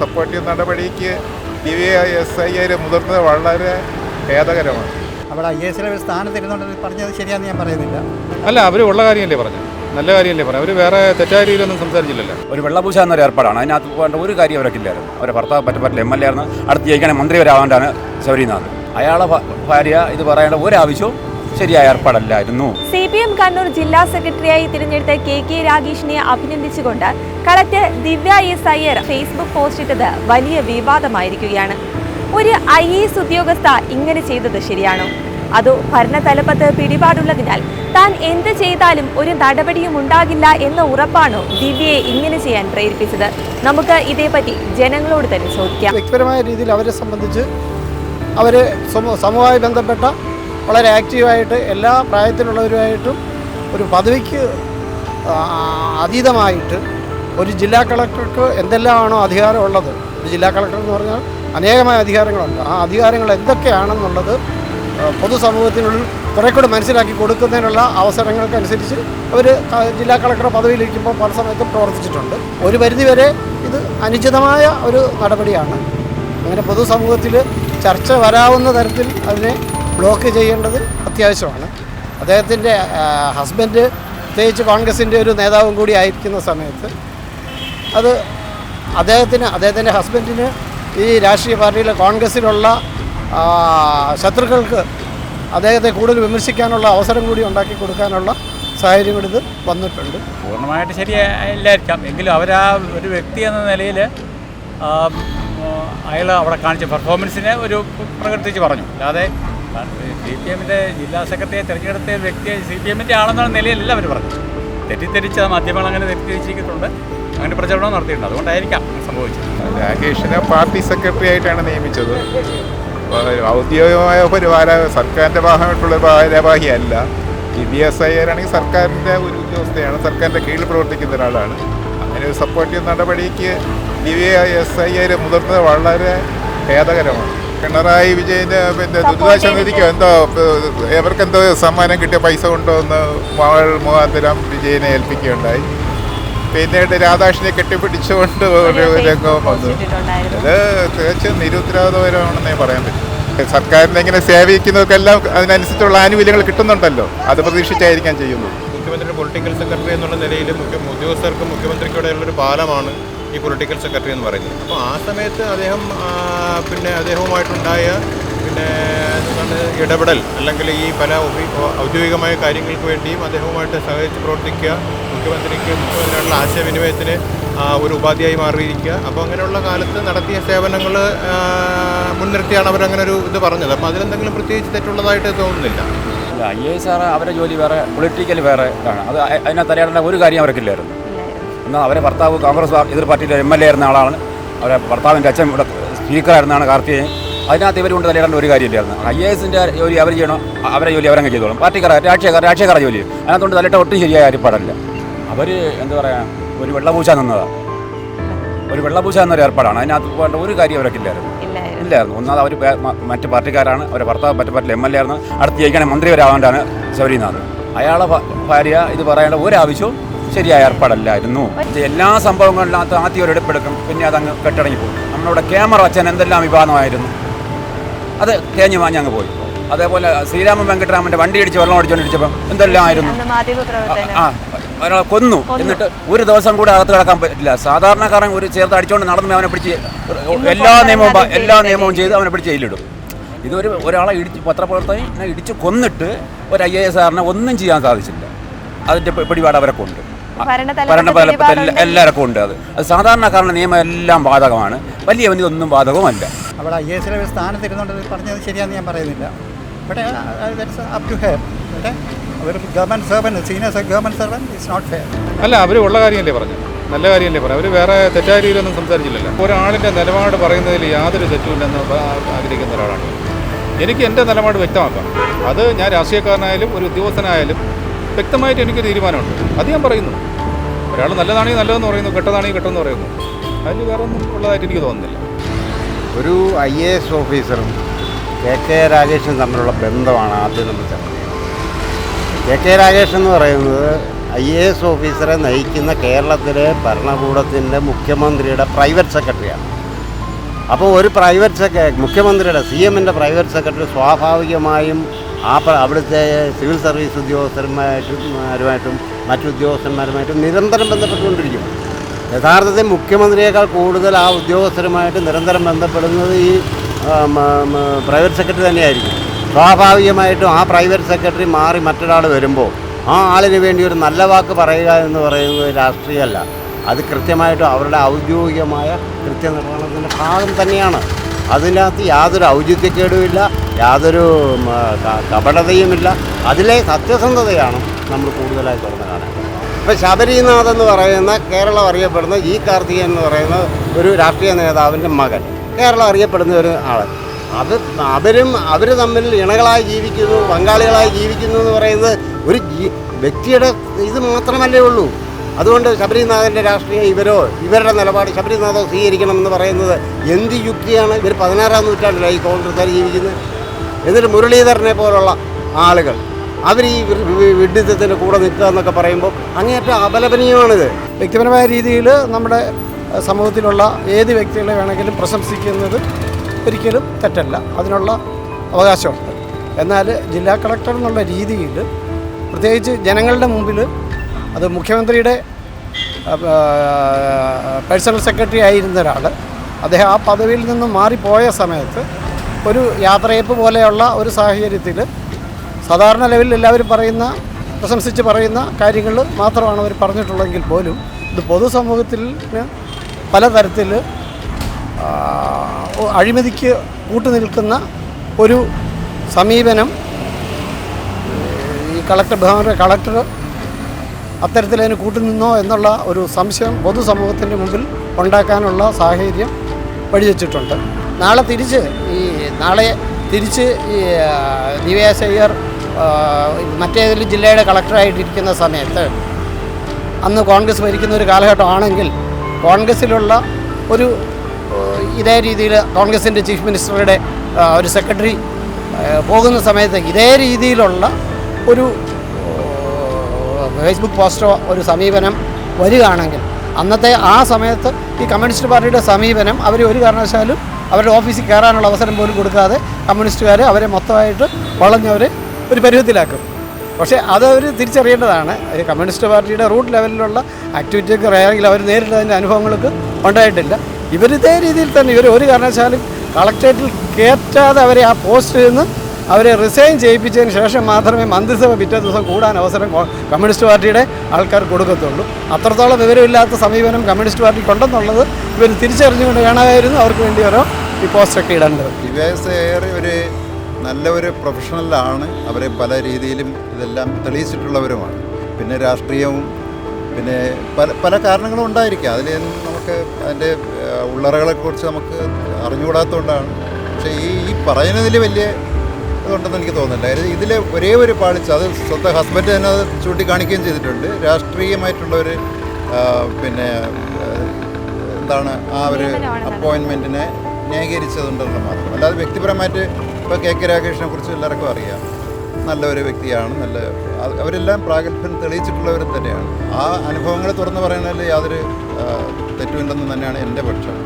Support ചെയ്യുന്ന നടപടിക്ക് D V S I മുതിർന്നത് വളരെ ഖേദകരമാണ് അവിടെ ഐ എസ് ഒരു സ്ഥാനത്തിരുന്നുകൊണ്ട് പറഞ്ഞത് ശരിയാണെന്ന് ഞാൻ പറയുന്നില്ല. അല്ല അവർ ഉള്ള കാര്യമല്ലേ പറഞ്ഞത്? നല്ല കാര്യമല്ലേ പറഞ്ഞു അവർ വേറെ തെറ്റായ രീതിയിലൊന്നും സംസാരിച്ചില്ലല്ലോ. ഒരു വെള്ളപൂശ എന്നൊരു ഏർപ്പാടാണ്. അതിനകത്ത് പോകേണ്ട ഒരു കാര്യം അവരൊക്കില്ലായിരുന്നു അവരെ ഭർത്താവ് പറ്റപ്പറ്റില്ല എം എൽ എ ആയിരുന്നു. അടുത്ത് ജയിക്കണേ മന്ത്രി വരാവാണ്ടാണ് ശബരിനാഥ്. അയാളെ ഭാര്യ ഇത് പറയേണ്ട ഒരാവശ്യവും ശരിയായ ഏർപ്പാടല്ലായിരുന്നു. സി പി എം കണ്ണൂർ ജില്ലാ സെക്രട്ടറിയായി തിരഞ്ഞെടുത്ത കെ കെ രാഗേഷിനെ അഭിനന്ദിച്ചുകൊണ്ട് collector Divya S Iyer Facebook post ഇട്ടത് വലിയ വിവാദമായിരിക്കുകയാണ്. ഒരു ഐ എസ് ഉദ്യോഗസ്ഥ ഇങ്ങനെ ചെയ്തത് ശരിയാണോ? അതോ ഭരണതലപ്പത്ത് പിടിപാടുള്ളതിനാൽ താൻ എന്ത് ചെയ്താലും ഒരു നടപടിയും ഉണ്ടാകില്ല എന്ന ഉറപ്പാണോ ദിവ്യയെ ഇങ്ങനെ ചെയ്യാൻ പ്രേരിപ്പിച്ചത്? നമുക്ക് ഇതേപറ്റി ജനങ്ങളോട് തന്നെ ചോദിക്കാം. വ്യക്തിപരമായ രീതിയിൽ അവരെ സംബന്ധിച്ച് അവരെ സമൂഹമായി ബന്ധപ്പെട്ട വളരെ ആക്റ്റീവായിട്ട് എല്ലാ പ്രായത്തിലുള്ളവരുമായിട്ടും ഒരു പദവിക്ക് അതീതമായിട്ട് ഒരു ജില്ലാ കളക്ടർക്ക് എന്തെല്ലാമാണോ അധികാരമുള്ളത് ഒരു ജില്ലാ കളക്ടർ എന്ന് പറഞ്ഞാൽ അനേകമായ അധികാരങ്ങളുണ്ട്. ആ അധികാരങ്ങൾ എന്തൊക്കെയാണെന്നുള്ളത് പൊതുസമൂഹത്തിനുള്ളിൽ കുറെ മനസ്സിലാക്കി കൊടുക്കുന്നതിനുള്ള അവസരങ്ങൾക്കനുസരിച്ച് അവർ ജില്ലാ കളക്ടർ പദവിയിലിരിക്കുമ്പോൾ പല സമയത്തും പ്രവർത്തിച്ചിട്ടുണ്ട്. ഒരു പരിധിവരെ ഇത് അനുചിതമായ ഒരു നടപടിയാണ്. അങ്ങനെ പൊതുസമൂഹത്തിൽ ചർച്ച വരാവുന്ന തരത്തിൽ അതിനെ ബ്ലോക്ക് ചെയ്യേണ്ടത് അത്യാവശ്യമാണ്. അദ്ദേഹത്തിന്റെ ഹസ്ബൻഡ് പ്രത്യേകിച്ച് കോൺഗ്രസിന്റെ ഒരു നേതാവും കൂടി ആയിരിക്കുന്ന സമയത്ത് അത് അദ്ദേഹത്തിന് അദ്ദേഹത്തിന്റെ ഹസ്ബൻഡിന് ഈ രാഷ്ട്രീയ പാർട്ടിയിലെ കോൺഗ്രസ്സിലുള്ള ശത്രുക്കൾക്ക് അദ്ദേഹത്തെ കൂടുതൽ വിമർശിക്കാനുള്ള അവസരം കൂടി ഉണ്ടാക്കി കൊടുക്കാനുള്ള സാഹചര്യം എടുത്ത് വന്നിട്ടുണ്ട്. പൂർണമായിട്ട് ശരിയല്ലായിരിക്കാം എങ്കിലും അവരാ ഒരു വ്യക്തി എന്ന നിലയിൽ അയാൾ അവിടെ കാണിച്ച പെർഫോമൻസിനെ ഒരു പ്രകടിപ്പിച്ച് പറഞ്ഞു. അല്ലാതെ സി പി എമ്മിന്റെ ജില്ലാ സെക്രട്ടറിയെ തിരഞ്ഞെടുത്ത വ്യക്തിയെ സി പി എമ്മിന്റെ ആളെന്നുള്ള നിലയിലല്ല അവർ പറഞ്ഞു. തെറ്റിദ്ധരിച്ച മാധ്യമങ്ങൾ അങ്ങനെ തെറ്റിദ്ധരിച്ചിട്ടുണ്ട് അങ്ങനെ പ്രചരണം നടത്തിയിട്ടുണ്ട്. അതുകൊണ്ടായിരിക്കാം സംഭവിച്ചത്. രാകേഷിനെ പാർട്ടി സെക്രട്ടറി ആയിട്ടാണ് നിയമിച്ചത്. ഔദ്യോഗികമായ പരിപാല സർക്കാരിന്റെ ഭാഗമായിട്ടുള്ള ഭാരവാഹിയല്ല. ഇ ബി എസ് ഐ ആണെങ്കിൽ സർക്കാരിന്റെ ഒരു ഉദ്യോഗസ്ഥയാണ്. സർക്കാരിന്റെ കീഴിൽ പ്രവർത്തിക്കുന്ന ഒരാളാണ്. അങ്ങനെ ഒരു സപ്പോർട്ടീവ് നടപടിക്ക് ഡി വി എസ് ഐ മുതിർന്നത് വളരെ ഖേദകരമാണ് പിണറായി വിജയന് പിന്നെ ദുരിതാശ്വാസ നിധിക്കോ എന്തോ എവർക്ക് എന്തോ സമ്മാനം കിട്ടിയ പൈസ കൊണ്ടുവന്ന് മകൾ മുഖാന്തരം വിജയനെ ഏൽപ്പിക്കുകയുണ്ടായി. പിന്നീട് രാധാകൃഷ്ണനെ കെട്ടിപ്പിടിച്ചുകൊണ്ട് ഒരു രംഗവും വന്നു. അത് തികച്ചും നിരുത്തരവാദപരമാണെന്നേ പറയാൻ പറ്റും. സർക്കാരിനെ ഇങ്ങനെ സേവിക്കുന്നവർക്കെല്ലാം അതിനനുസരിച്ചുള്ള ആനുകൂല്യങ്ങൾ കിട്ടുന്നുണ്ടല്ലോ. അത് പ്രതീക്ഷിച്ചായിരിക്കാൻ ചെയ്യുന്നത്. മുഖ്യമന്ത്രിയുടെ പൊളിറ്റിക്കൽ സെക്രട്ടറി എന്നുള്ള നിലയിൽ മുഖ്യ ഉദ്യോഗസ്ഥർക്കും മുഖ്യമന്ത്രിക്കൂടെയുള്ളൊരു പാലമാണ് ഈ പൊളിറ്റിക്കൽ സെക്രട്ടറി എന്ന് പറയുന്നത്. അപ്പോൾ ആ സമയത്ത് അദ്ദേഹം പിന്നെ അദ്ദേഹവുമായിട്ടുണ്ടായ പിന്നെ എന്താണ് ഇടപെടൽ അല്ലെങ്കിൽ ഈ പല ഔദ്യോഗികമായ കാര്യങ്ങൾക്ക് വേണ്ടിയും അദ്ദേഹവുമായിട്ട് സഹകരിച്ച് പ്രവർത്തിക്കുക മുഖ്യമന്ത്രിക്ക് മുഖ്യമന്ത്രിയുള്ള ആശയവിനിമയത്തിന് ഒരു ഉപാധിയായി മാറിയിരിക്കുക. അപ്പോൾ അങ്ങനെയുള്ള കാലത്ത് നടത്തിയ സേവനങ്ങൾ മുൻനിർത്തിയാണ് അവരങ്ങനെ ഒരു ഇത് പറഞ്ഞത്. അപ്പോൾ അതിലെന്തെങ്കിലും പ്രത്യേകിച്ച് തെറ്റുള്ളതായിട്ട് തോന്നുന്നില്ല? ഐ എ ആർ അവരുടെ ജോലി വേറെ പൊളിറ്റിക്കൽ വേറെ ആണ് അത് അതിനകത്ത് അറിയാനുള്ള ഒരു കാര്യം അവർക്കില്ലായിരുന്നു. എന്നാൽ അവരെ ഭർത്താവ് കോൺഗ്രസ് എതിർ പാർട്ടിയിലെ എം എൽ എ ആയിരുന്ന ആളാണ്. അവരെ ഭർത്താവിന്റെ അച്ഛൻ ഇവിടെ സ്പീക്കറായിരുന്നാണ് കാർത്തികേയൻ. അതിനകത്ത് ഇവർ കൊണ്ട് തലയിടേണ്ട ഒരു കാര്യമില്ലായിരുന്നു. ഐ എ എസിന്റെ ജോലി അവർ ചെയ്യണം? അവരെ ജോലി അവരങ്ങ് ചെയ്തോളും. പാർട്ടിക്കാർ രാഷ്ട്രീയക്കാർ രാഷ്ട്രീയക്കാർ ജോലി. അതിനകത്തുകൊണ്ട് തലയിട്ട ഒട്ടും ശരിയായ ഏർപ്പാടല്ല. അവർ എന്താ പറയുക ഒരു വെള്ളപൂശ നിന്നതാണ് ഒരു വെള്ളപൂശ എന്നൊരു ഏർപ്പാടാണ്. അതിനകത്ത് പോകേണ്ട ഒരു കാര്യം അവരൊക്കില്ലായിരുന്നു ഇല്ലായിരുന്നു. ഇല്ലായിരുന്നു. ഒന്നാമത് അവർ മറ്റ് പാർട്ടിക്കാരാണ്. അവരെ ഭർത്താവ് മറ്റു പാർട്ടിയിൽ എം എൽ എ ആയിരുന്നു. അടുത്ത് ജയിക്കണേ മന്ത്രി വരാവാണ്ടാണ് ശബരിനാഥ്. അയാളെ ഭാര്യ ഇത് പറയേണ്ട ഒരാവശ്യവും ശരിയായ ഏർപ്പാടല്ലായിരുന്നു. എല്ലാ സംഭവങ്ങളിനകത്ത് ആദ്യം ഒരു എടുപ്പെടുക്കും പിന്നെ അതങ്ങ് കെട്ടടങ്ങി പോകും നമ്മളിവിടെ ക്യാമറ വച്ചാൽ എന്തെല്ലാം വിവാദമായിരുന്നു. അത് തേഞ്ഞു വാങ്ങി അങ്ങ് പോയി. അതേപോലെ ശ്രീരാമൻ വെങ്കട്ടരാമന്റെ വണ്ടി ഇടിച്ച് വെള്ളം അടിച്ചുകൊണ്ടിരിച്ചപ്പം എന്തെല്ലാം ആയിരുന്നു? ആ ഒരാളെ കൊന്നു. എന്നിട്ട് ഒരു ദിവസം കൂടെ അകത്ത് കിടക്കാൻ പറ്റില്ല സാധാരണക്കാരൻ ഒരു ചേർത്ത് അടിച്ചുകൊണ്ട് നടന്നു അവനെ പിടിച്ച് എല്ലാ നിയമവും എല്ലാ നിയമവും ചെയ്ത് അവനെ പിടിച്ച് ജയിലിടും ഇതൊരു ഒരാളെ ഇടിച്ച് പത്രപ്രവർത്തകനെ ഇടിച്ച് കൊന്നിട്ട് ഒരു ഐ എ എസ് ആറിനെ ഒന്നും ചെയ്യാൻ സാധിച്ചില്ല. അതിന്റെ പിടിപാട് അവരെ ഉണ്ട് പിടിപാടുണ്ടെങ്കിൽ- എല്ലാവർക്കും ഉണ്ട് അത്. അത് സാധാരണക്കാരുടെ നിയമം എല്ലാം ബാധകമാണ്. വലിയ ഇതൊന്നും ബാധകവുമല്ല. അവിടെ ഐ എസിലെ ഒരു സ്ഥാനത്തിരുന്നുകൊണ്ട് പറഞ്ഞത് ശരിയാന്ന് ഞാൻ പറയുന്നില്ല. But up to here but ഒരു government servant senior government servant it's not fair അല്ല അവർ ഉള്ള കാര്യമല്ലേ പറഞ്ഞു? നല്ല കാര്യമല്ലേ പറഞ്ഞു? അവർ വേറെ തെറ്റായ രീതിയിലൊന്നും സംസാരിച്ചില്ലല്ലോ. ഒരാളിന്റെ നിലപാട് പറയുന്നതിൽ യാതൊരു തെറ്റുമില്ലെന്ന് ആഗ്രഹിക്കുന്ന ഒരാളാണ്. എനിക്ക് എന്റെ നിലപാട് വ്യക്തമാക്കാം. അത് ഞാൻ രാഷ്ട്രീയക്കാരനായാലും ഒരു ഉദ്യോഗസ്ഥനായാലും വ്യക്തമായിട്ട് എനിക്ക് തീരുമാനമുണ്ട്. അത് ഞാൻ പറയുന്നു. ഒരാൾ നല്ലതാണെങ്കിൽ നല്ലതെന്ന് പറയുന്നു കെട്ടതാണെങ്കിൽ കെട്ടെന്ന് പറയുന്നു. അതിന് വേറെ ഒന്നും ഉള്ളതായിട്ട് എനിക്ക് തോന്നുന്നില്ല. ഒരു ഐ എ എസ് ഓഫീസറും കെ കെ രാഗേഷും തമ്മിലുള്ള ബന്ധമാണ് ആദ്യം നമ്മൾ ചർച്ച ചെയ്യുന്നത്. കെ കെ രാഗേഷ് എന്ന് പറയുന്നത് ഐ എ എസ് ഓഫീസറെ നയിക്കുന്ന കേരളത്തിലെ ഭരണകൂടത്തിന്റെ മുഖ്യമന്ത്രിയുടെ പ്രൈവറ്റ് സെക്രട്ടറിയാണ്. അപ്പോൾ ഒരു പ്രൈവറ്റ് സെക്രട്ടറി മുഖ്യമന്ത്രിയുടെ സി എമ്മിന്റെ പ്രൈവറ്റ് സെക്രട്ടറി സ്വാഭാവികമായും ആ അവിടുത്തെ സിവിൽ സർവീസ് ഉദ്യോഗസ്ഥന്മാരുമായിട്ടും നിരന്തരം ബന്ധപ്പെട്ടുകൊണ്ടിരിക്കും. യഥാർത്ഥത്തിൽ മുഖ്യമന്ത്രിയേക്കാൾ കൂടുതൽ ആ ഉദ്യോഗസ്ഥരുമായിട്ട് നിരന്തരം ബന്ധപ്പെടുന്നത് ഈ പ്രൈവറ്റ് സെക്രട്ടറി തന്നെയായിരിക്കും. സ്വാഭാവികമായിട്ടും ആ പ്രൈവറ്റ് സെക്രട്ടറി മാറി മറ്റൊരാൾ വരുമ്പോൾ ആ ആളിന് വേണ്ടി ഒരു നല്ല വാക്ക് പറയുക എന്ന് പറയുന്നത് രാഷ്ട്രീയമല്ല. അത് കൃത്യമായിട്ടും അവരുടെ ഔദ്യോഗികമായ കൃത്യനിർവഹണത്തിന്റെ ഭാഗം തന്നെയാണ്. അതിനകത്ത് യാതൊരു ഔചിത്യക്കേടുമില്ല. യാതൊരു കപടതയുമില്ല. അതിലെ സത്യസന്ധതയാണ് നമ്മൾ കൂടുതലായി തുറന്നു കാണേണ്ടത് ഇപ്പം ശബരിനാഥ് എന്ന് പറയുന്ന കേരളം അറിയപ്പെടുന്ന ഇ കാർത്തികൻ എന്ന് പറയുന്ന ഒരു രാഷ്ട്രീയ നേതാവിന്റെ മകൻ. കേരളം അറിയപ്പെടുന്ന ഒരു ആൾ അത് അവരും അവർ തമ്മിൽ ഇണകളായി ജീവിക്കുന്നു പങ്കാളികളായി ജീവിക്കുന്നു എന്ന് പറയുന്നത് ഒരു വ്യക്തിയുടെ ഇത് മാത്രമല്ലേ ഉള്ളൂ. അതുകൊണ്ട് ശബരിനാഥന്റെ രാഷ്ട്രീയം ഇവരോ ഇവരുടെ നിലപാട് ശബരിനാഥോ സ്വീകരിക്കണം എന്ന് പറയുന്നത് എന്ത് യുക്തിയാണ്? ഇവർ പതിനാറാം നൂറ്റാണ്ടിലായി കോൺഗ്രസ്സുകാർ ജീവിക്കുന്നത്. എന്നിട്ട് മുരളീധരനെ പോലുള്ള ആളുകൾ. അവർ ഈ വി- വി- കൂടെ നിൽക്കുക എന്നൊക്കെ പറയുമ്പോൾ അങ്ങേറ്റം അപലപനീയമാണിത്. വ്യക്തിപരമായ രീതിയിൽ നമ്മുടെ സമൂഹത്തിലുള്ള ഏത് വ്യക്തികളെ വേണമെങ്കിലും പ്രശംസിക്കുന്നത് ഒരിക്കലും തെറ്റല്ല. അതിനുള്ള അവകാശമുണ്ട്. എന്നാൽ ജില്ലാ കളക്ടർ എന്നുള്ള രീതിയിൽ പ്രത്യേകിച്ച് ജനങ്ങളുടെ മുമ്പിൽ അത് മുഖ്യമന്ത്രിയുടെ പേഴ്സണൽ സെക്രട്ടറി ആയിരുന്ന ഒരാൾ അദ്ദേഹം ആ പദവിയിൽ നിന്ന് മാറിപ്പോയ സമയത്ത് ഒരു യാത്രയപ്പ് പോലെയുള്ള ഒരു സാഹചര്യത്തിൽ സാധാരണ ലെവലിൽ എല്ലാവരും പറയുന്ന പ്രശംസിച്ച് പറയുന്ന കാര്യങ്ങൾ മാത്രമാണ് അവർ പറഞ്ഞിട്ടുള്ളതെങ്കിൽ പോലും ഇത് പൊതുസമൂഹത്തിൽ പലതരത്തിൽ അഴിമതിക്ക് കൂട്ടുനിൽക്കുന്ന ഒരു സമീപനം ഈ കളക്ടർ ബഹുമാനപ്പെട്ട കളക്ടർ അത്തരത്തിലതിന് കൂട്ടുനിന്നോ എന്നുള്ള ഒരു സംശയം പൊതുസമൂഹത്തിന്റെ മുമ്പിൽ ഉണ്ടാക്കാനുള്ള സാഹചര്യം വഴിവെച്ചിട്ടുണ്ട്. നാളെ തിരിച്ച് ഈ നാളെ തിരിച്ച് ഈ അയ്യർ ആ, മറ്റേതെങ്കിലും ജില്ലയുടെ കളക്ടറായിട്ടിരിക്കുന്ന സമയത്ത് അന്ന് കോൺഗ്രസ് ഭരിക്കുന്ന ഒരു കാലഘട്ടമാണെങ്കിൽ കോൺഗ്രസ്സിലുള്ള ഒരു ഇതേ രീതിയിൽ കോൺഗ്രസിന്റെ ചീഫ് മിനിസ്റ്ററുടെ ഒരു സെക്രട്ടറി പോകുന്ന സമയത്ത് ഇതേ രീതിയിലുള്ള ഒരു ഫേസ്ബുക്ക് പോസ്റ്റോ ഒരു സമീപനം വരികയാണെങ്കിൽ അന്നത്തെ ആ സമയത്ത് ഈ കമ്മ്യൂണിസ്റ്റ് പാർട്ടിയുടെ സമീപനം അവർ ഒരു കാരണവശാലും അവരുടെ ഓഫീസിൽ കയറാനുള്ള അവസരം പോലും കൊടുക്കാതെ കമ്മ്യൂണിസ്റ്റുകാർ അവരെ മൊത്തമായിട്ട് വളഞ്ഞവരെ ഒരു പരുവത്തിലാക്കും പക്ഷേ അത് അവർ തിരിച്ചറിയേണ്ടതാണ്. കമ്മ്യൂണിസ്റ്റ് പാർട്ടിയുടെ റൂട്ട് ലെവലിലുള്ള ആക്ടിവിറ്റിയൊക്കെ ആണെങ്കിൽ അവർ നേരിട്ടതിന്റെ അനുഭവങ്ങൾക്ക് ഉണ്ടായിട്ടില്ല. ഇവർ ഇതേ രീതിയിൽ തന്നെ ഇവർ ഒരു കാരണവശാലും കളക്ടറേറ്റിൽ കയറ്റാതെ അവരെ ആ പോസ്റ്റിൽ നിന്ന് അവരെ റിസൈൻ ചെയ്യിപ്പിച്ചതിന് ശേഷം മാത്രമേ മന്ത്രിസഭ പിറ്റേ ദിവസം കൂടാൻ അവസരം കമ്മ്യൂണിസ്റ്റ് പാർട്ടിയുടെ ആൾക്കാർ കൊടുക്കത്തുള്ളൂ. അത്രത്തോളം വിവരമില്ലാത്ത സമീപനം കമ്മ്യൂണിസ്റ്റ് പാർട്ടിക്ക് ഉണ്ടെന്നുള്ളത് ഇവർ തിരിച്ചറിഞ്ഞുകൊണ്ട് വേണമായിരുന്നു. അവർക്ക് വേണ്ടി ഓരോ ഈ പോസ്റ്റൊക്കെ ഇടേണ്ടത്. ഏറെ ഒരു നല്ല ഒരു പ്രൊഫഷണലാണ് അവരെ പല രീതിയിലും ഇതെല്ലാം തെളിയിച്ചിട്ടുള്ളവരുമാണ്. പിന്നെ രാഷ്ട്രീയവും പിന്നെ പല പല കാരണങ്ങളും ഉണ്ടായിരിക്കാം. അതിൽ നമുക്ക് അതിന്റെ ഉള്ളറകളെക്കുറിച്ച് നമുക്ക് അറിഞ്ഞുകൂടാത്തതുകൊണ്ടാണ്. പക്ഷേ ഈ ഈ പറയുന്നതിൽ വലിയ ഇതുണ്ടെന്ന് എനിക്ക് തോന്നുന്നില്ല. ഇതിലെ ഒരേ ഒരു പാളിച്ച അത് സ്വന്തം ഹസ്ബൻഡ് തന്നെ അത് ചൂണ്ടിക്കാണിക്കുകയും ചെയ്തിട്ടുണ്ട്. രാഷ്ട്രീയമായിട്ടുള്ള ഒരു പിന്നെ എന്താണ് ആ ഒരു. അപ്പോയിൻമെന്റിനെ ന്യായീകരിച്ചതുണ്ടെന്ന് മാത്രം. അല്ലാതെ വ്യക്തിപരമായിട്ട് ഇപ്പോൾ കെ കെ രാകേഷിനെ കുറിച്ച് എല്ലാവർക്കും അറിയാം. നല്ലൊരു വ്യക്തിയാണ് നല്ല അവരെല്ലാം പ്രാഗൽഭ്യം തെളിയിച്ചിട്ടുള്ളവരും തന്നെയാണ്. ആ അനുഭവങ്ങൾ തുറന്നു പറയുന്നതിൽ യാതൊരു തെറ്റുമില്ലെന്ന് തന്നെയാണ് എന്റെ പക്ഷം.